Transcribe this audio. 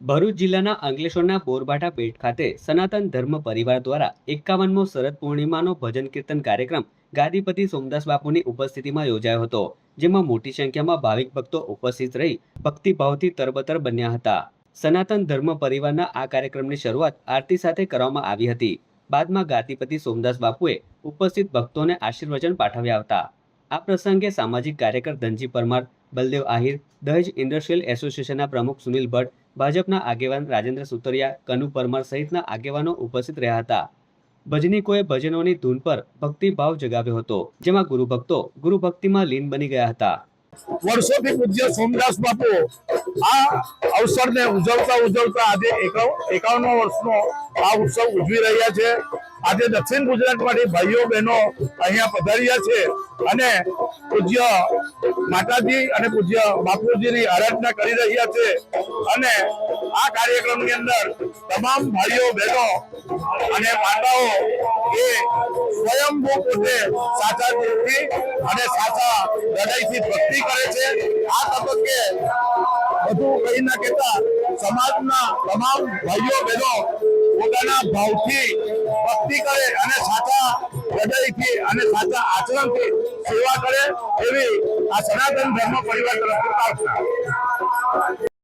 ભરૂચ જિલ્લાના અંગલેશ્વરના બોરબાટા બેટ ખાતે સનાતન ધર્મ પરિવાર દ્વારા એકાવનમો શરદ પૂર્ણિમાનો ભજન કીર્તન કાર્યક્રમ ગાદીપતિ સોમદાસ બાપુની ઉપસ્થિતિમાં યોજાયો હતો, જેમાં મોટી સંખ્યામાં ભાવિક ભક્તો ઉપસ્થિત રહી ભક્તિભાવથી તરબતર બન્યા હતા. સનાતન ધર્મ પરિવારના આ કાર્યક્રમની શરૂઆત આરતી સાથે કરવામાં આવી હતી. બાદમાં ગાદીપતિ સોમદાસ બાપુએ ઉપસ્થિત ભક્તોને આશીર્વચન પાઠવ્યા હતા. આ પ્રસંગે સામાજિક કાર્યકર ધનજી પરમાર, બલદેવ આહિર, દહેજ ઇન્ડસ્ટ્રીયલ એસોસિએશનના પ્રમુખ સુનિલ ભટ્ટ, ભાજપના આગેવાન રાજેન્દ્ર સુતરિયા, કનુ પરમાર સહિતના આગેવાનો ઉપસ્થિત રહ્યા હતા. ભજનીકોએ ભજનોની ધૂન પર ભક્તિભાવ જગાવ્યો હતો, જેમાં ગુરુ ભક્તો ગુરુ ભક્તિમાં લીન બની ગયા હતા. વર્ષોથી પૂજ્ય સોમદાસ બાપુ. આ અવસરને ઉજવતા ઉજવતા આજે એકાવન વર્ષનો આ ઉત્સવ ઉજવી રહ્યા છે. આજે દક્ષિણ ગુજરાતમાંથી ભાઈઓ બહેનો અહીંયા પધાર્યા છે અને પૂજ્ય માતાજી અને પૂજ્ય બાપુજીની આરાધના કરી રહ્યા છે. અને આ કાર્યક્રમની અંદર તમામ ભાઈઓ, બહેનો અને માતાઓ એ સ્વયંભૂ પોતે સાચા દિલથી અને સાચા હૃદયથી ભક્તિ કરે છે. આ તબક્કે બધું કહી ના કહેતા સમાજના તમામ ભાઈઓ, બહેનો પોતાના ભાવથી ભક્તિ કરે અને સાચા હૃદયથી અને સાચા આચરણથી સેવા કરે એવી આ સનાતન ધર્મ પરિવાર તરફથી પ્રાર્થના